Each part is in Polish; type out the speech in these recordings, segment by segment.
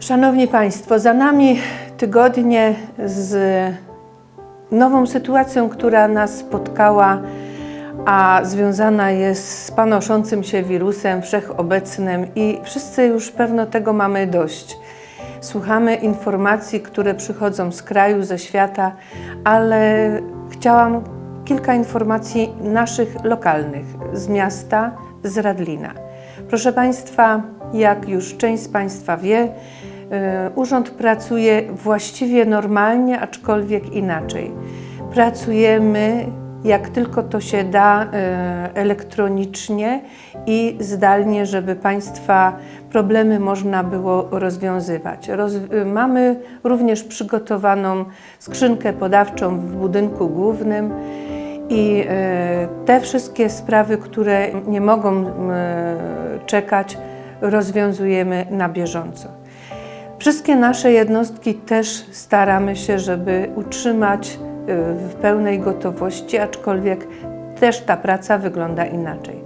Szanowni Państwo, za nami tygodnie z nową sytuacją, która nas spotkała, a związana jest z panoszącym się wirusem wszechobecnym i wszyscy już pewno tego mamy dość. Słuchamy informacji, które przychodzą z kraju, ze świata, ale chciałam kilka informacji naszych lokalnych z miasta, z Radlina. Proszę Państwa, jak już część z Państwa wie, urząd pracuje właściwie normalnie, aczkolwiek inaczej. Pracujemy jak tylko to się da y, elektronicznie i zdalnie, żeby Państwa problemy można było rozwiązywać. Roz, y, mamy również przygotowaną skrzynkę podawczą w budynku głównym. I e, te wszystkie sprawy, które nie mogą e, czekać, rozwiązujemy na bieżąco. Wszystkie nasze jednostki też staramy się, żeby utrzymać e, w pełnej gotowości, aczkolwiek też ta praca wygląda inaczej.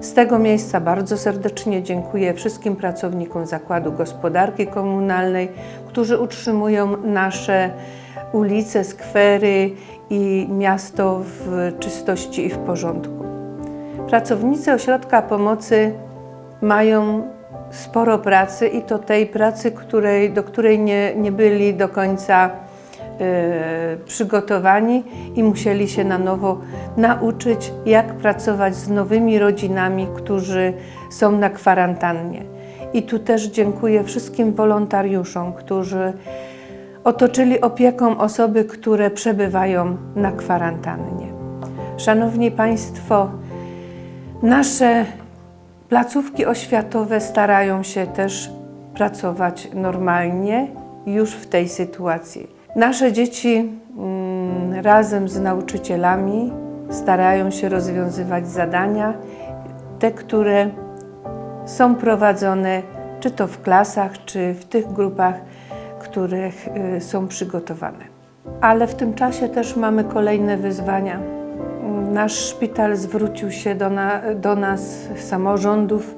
Z tego miejsca bardzo serdecznie dziękuję wszystkim pracownikom Zakładu Gospodarki Komunalnej, którzy utrzymują nasze ulice, skwery i miasto w czystości i w porządku. Pracownicy ośrodka pomocy mają sporo pracy i to tej pracy, której, do której nie, nie byli do końca e, przygotowani i musieli się na nowo nauczyć, jak pracować z nowymi rodzinami, którzy są na kwarantannie. I tu też dziękuję wszystkim wolontariuszom, którzy otoczyli opieką osoby, które przebywają na kwarantannie. Szanowni Państwo, nasze placówki oświatowe starają się też pracować normalnie już w tej sytuacji. Nasze dzieci mm, razem z nauczycielami starają się rozwiązywać zadania, te, które są prowadzone czy to w klasach, czy w tych grupach, których y, są przygotowane. Ale w tym czasie też mamy kolejne wyzwania. Nasz szpital zwrócił się do, na, do nas, samorządów,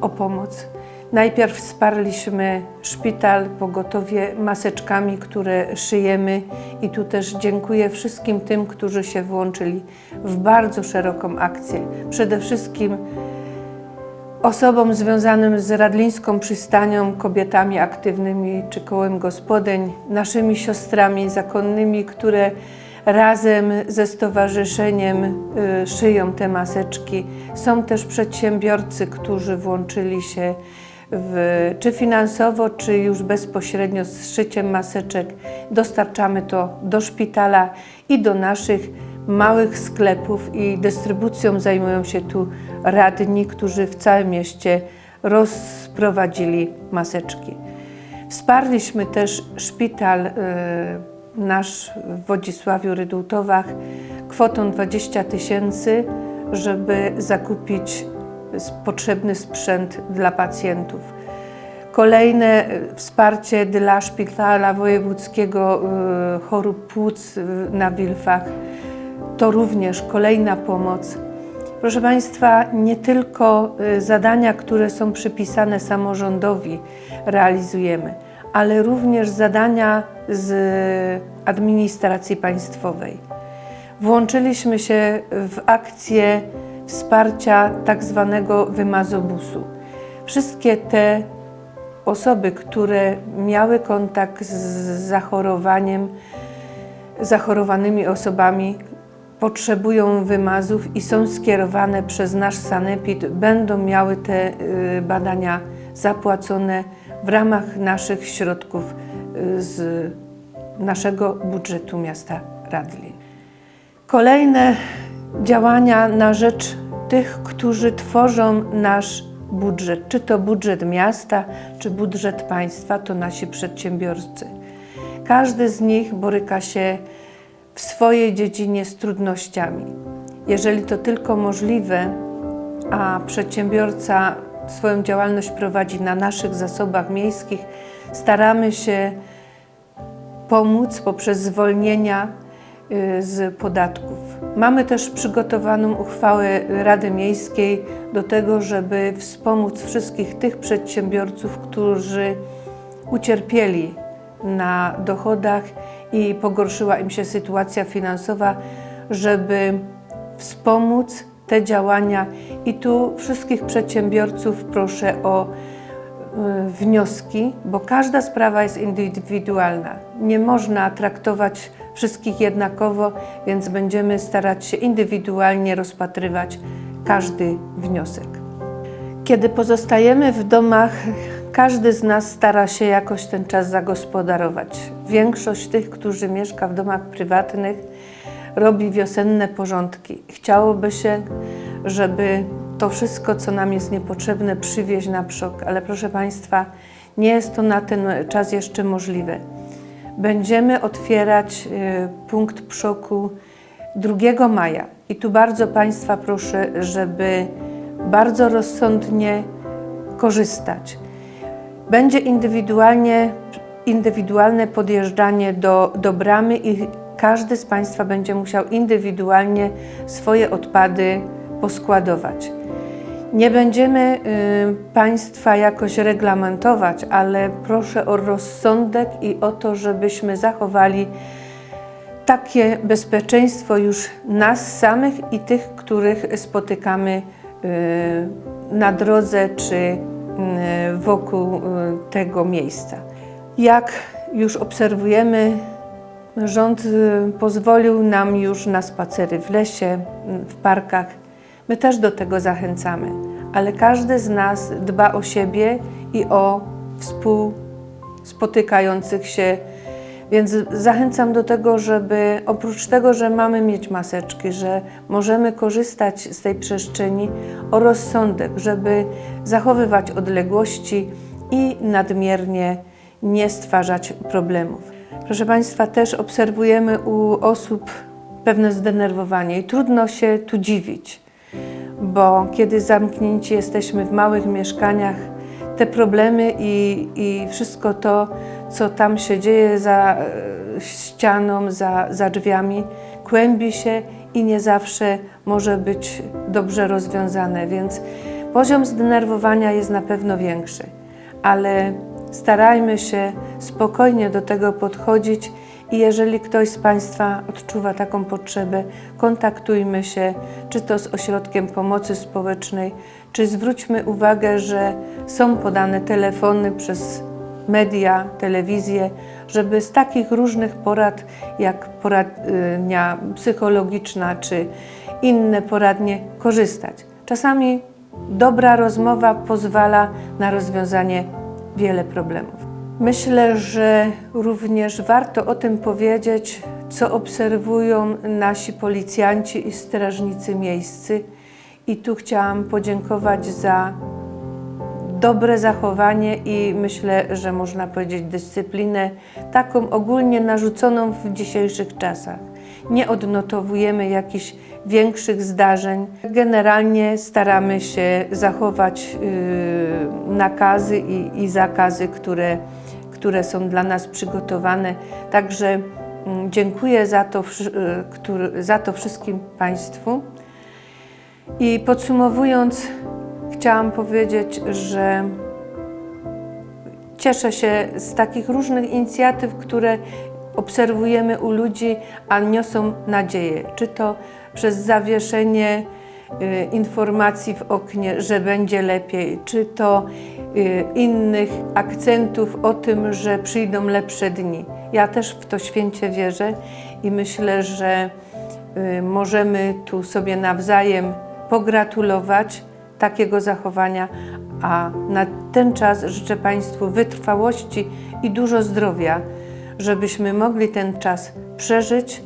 o pomoc. Najpierw wsparliśmy szpital, pogotowie maseczkami, które szyjemy, i tu też dziękuję wszystkim tym, którzy się włączyli w bardzo szeroką akcję. Przede wszystkim osobom związanym z Radlińską Przystanią, kobietami aktywnymi czy kołem gospodyń, naszymi siostrami zakonnymi, które razem ze stowarzyszeniem y, szyją te maseczki. Są też przedsiębiorcy, którzy włączyli się w, czy finansowo, czy już bezpośrednio z szyciem maseczek. Dostarczamy to do szpitala i do naszych małych sklepów i dystrybucją zajmują się tu radni, którzy w całym mieście rozprowadzili maseczki. Wsparliśmy też szpital y, nasz w Wodzisławiu Rydultowach kwotą 20 tysięcy, żeby zakupić potrzebny sprzęt dla pacjentów. Kolejne y, wsparcie dla Szpitala Wojewódzkiego y, Chorób Płuc na Wilfach to również kolejna pomoc. Proszę Państwa, nie tylko zadania, które są przypisane samorządowi, realizujemy, ale również zadania z administracji państwowej. Włączyliśmy się w akcję wsparcia tak zwanego wymazobusu. Wszystkie te osoby, które miały kontakt z zachorowaniem, zachorowanymi osobami, potrzebują wymazów i są skierowane przez nasz sanepid, będą miały te y, badania zapłacone w ramach naszych środków y, z naszego budżetu miasta Radlin. Kolejne działania na rzecz tych, którzy tworzą nasz budżet, czy to budżet miasta, czy budżet państwa, to nasi przedsiębiorcy. Każdy z nich boryka się w swojej dziedzinie z trudnościami. Jeżeli to tylko możliwe, a przedsiębiorca swoją działalność prowadzi na naszych zasobach miejskich, staramy się pomóc poprzez zwolnienia y, z podatków. Mamy też przygotowaną uchwałę Rady Miejskiej do tego, żeby wspomóc wszystkich tych przedsiębiorców, którzy ucierpieli na dochodach i pogorszyła im się sytuacja finansowa, żeby wspomóc te działania. I tu wszystkich przedsiębiorców proszę o y, wnioski, bo każda sprawa jest indywidualna. Nie można traktować wszystkich jednakowo, więc będziemy starać się indywidualnie rozpatrywać każdy wniosek. Kiedy pozostajemy w domach, każdy z nas stara się jakoś ten czas zagospodarować. Większość tych, którzy mieszka w domach prywatnych, robi wiosenne porządki. Chciałoby się, żeby to wszystko, co nam jest niepotrzebne, przywieźć na przok, ale proszę Państwa, nie jest to na ten czas jeszcze możliwe. Będziemy otwierać y, punkt przoku 2 maja i tu bardzo Państwa proszę, żeby bardzo rozsądnie korzystać. Będzie indywidualnie, indywidualne podjeżdżanie do, do bramy i każdy z Państwa będzie musiał indywidualnie swoje odpady poskładować. Nie będziemy y, Państwa jakoś reglamentować, ale proszę o rozsądek i o to, żebyśmy zachowali takie bezpieczeństwo już nas samych i tych, których spotykamy y, na drodze czy y, wokół y, tego miejsca. Jak już obserwujemy, rząd y, pozwolił nam już na spacery w lesie, w parkach. My też do tego zachęcamy, ale każdy z nas dba o siebie i o współspotykających się więc zachęcam do tego, żeby oprócz tego, że mamy mieć maseczki, że możemy korzystać z tej przestrzeni, o rozsądek, żeby zachowywać odległości i nadmiernie nie stwarzać problemów. Proszę Państwa, też obserwujemy u osób pewne zdenerwowanie i trudno się tu dziwić, bo kiedy zamknięci jesteśmy w małych mieszkaniach, te problemy i, i wszystko to, co tam się dzieje za e, ścianą, za, za drzwiami, kłębi się i nie zawsze może być dobrze rozwiązane, więc poziom zdenerwowania jest na pewno większy, ale starajmy się spokojnie do tego podchodzić i jeżeli ktoś z Państwa odczuwa taką potrzebę, kontaktujmy się, czy to z ośrodkiem pomocy społecznej, czy zwróćmy uwagę, że są podane telefony przez media, telewizję, żeby z takich różnych porad, jak poradnia psychologiczna czy inne poradnie, korzystać. Czasami dobra rozmowa pozwala na rozwiązanie wiele problemów. Myślę, że również warto o tym powiedzieć, co obserwują nasi policjanci i strażnicy miejscy. I tu chciałam podziękować za dobre zachowanie i myślę, że można powiedzieć dyscyplinę, taką ogólnie narzuconą w dzisiejszych czasach. Nie odnotowujemy jakichś większych zdarzeń. Generalnie staramy się zachować yy, nakazy i, zakazy, które, które są dla nas przygotowane. Także yy, dziękuję za to, który, za to wszystkim Państwu. I podsumowując, chciałam powiedzieć, że cieszę się z takich różnych inicjatyw, które obserwujemy u ludzi, a niosą nadzieję. Czy to przez zawieszenie y, informacji w oknie, że będzie lepiej, czy to y, innych akcentów o tym, że przyjdą lepsze dni. Ja też w to święcie wierzę i myślę, że y, możemy tu sobie nawzajem pogratulować takiego zachowania, a na ten czas życzę Państwu wytrwałości i dużo zdrowia, żebyśmy mogli ten czas przeżyć,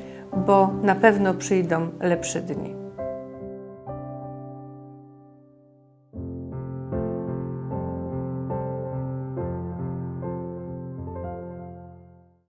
bo na pewno przyjdą lepsze dni.